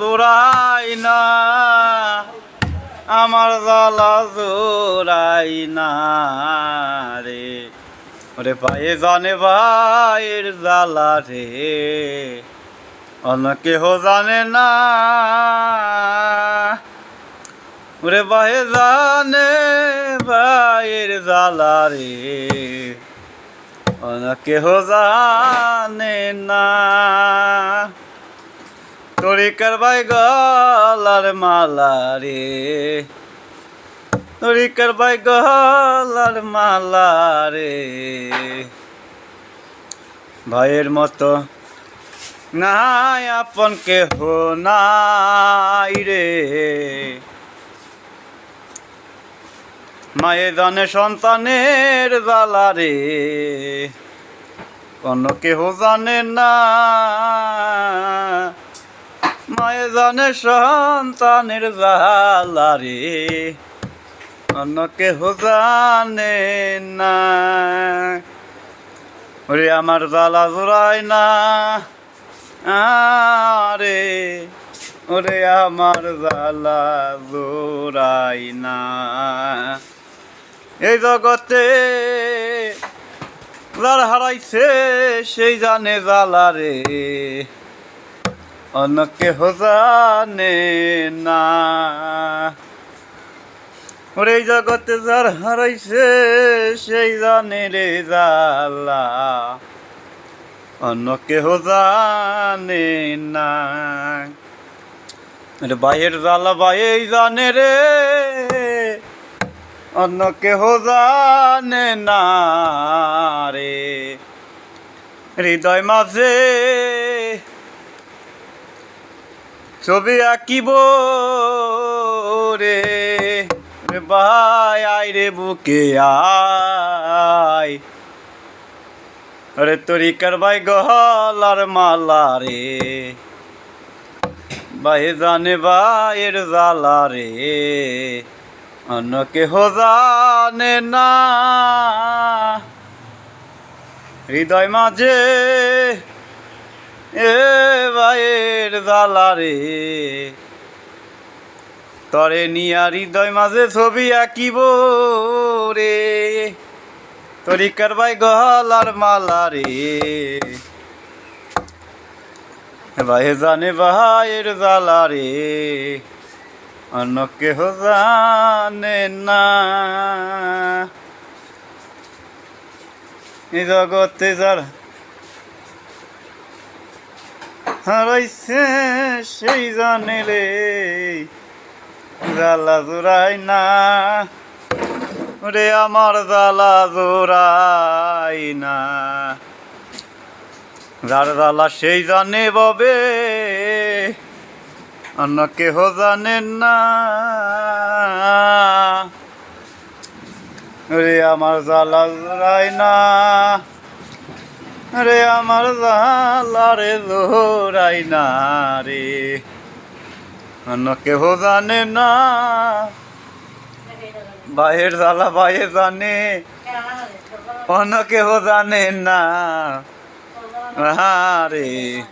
জোড়াই না, আমার জ্বালা জোড়াই না রে। ওরে পায়ে জানে ভাইয়ের জ্বালা রে, অন্য কেহ জানে না। ওরে ভাইয়ে জানে ভাইয়ের জ্বালা রে, অন্য কেহ জানে না। তরিকার ভাই গলার মালা রে। তরিকার ভাই গলার মালা রে। ভাইয়ের মতো নাই আপন কেহ নাই রে। মায়ে জানে সন্তানের জ্বালা রে। কোন কেহ জানে না। মায়ে জানে সন্তানের জালারে। অন্য কেহ জানে না। ওরে আমার জ্বালা জোড়ায় না। আরে, ওরে আমার জ্বালা জোড়াই না। এই জগতে যার হারাইছে, সেই জানে জ্বালা রে অন্য কেহ জানে না। ওরে জগতে যার হারাইছে, সেই জানে রে জ্বালা অন্য কেহ জানে না। রে বাইয়ের জ্বালা বাইয়েই জানে রে। অন্য কেহ জানে না রে। হৃদয় মাঝে ছবি আঁকিব রে। ভাই আই রে বুকে, আয়। রে তরিকার ভাই গলার মালা রে। ভাই জানে ভাইয়ের জ্বালা রে। অন্য কেহ জানে না। হৃদয় মাঝে এ ভাইয়ের জ্বালা রে তরে নিয়া হৃদয় মাঝে ছবি আঁকিব রে। তরিকার ভাই গলার মালা রে। ভাই জানে ভাইয়ের জ্বালা রে অন্য কেহ জানে না। জগতে যার হারাইছে সেই জানে রে। জ্বালা জোড়াই না। রে আমার জ্বালা জোড়াই না। যার জ্বালা সেই জানে ববে, অন্য কেহ জানে না। রে আমার জ্বালা জোড়াই না। রে আমার জ্বালা রে জোড়াই না রে। অন্য কেহ জানে না। বাহের জালা বাহে জানে। অন্য কেহ জানে না। রে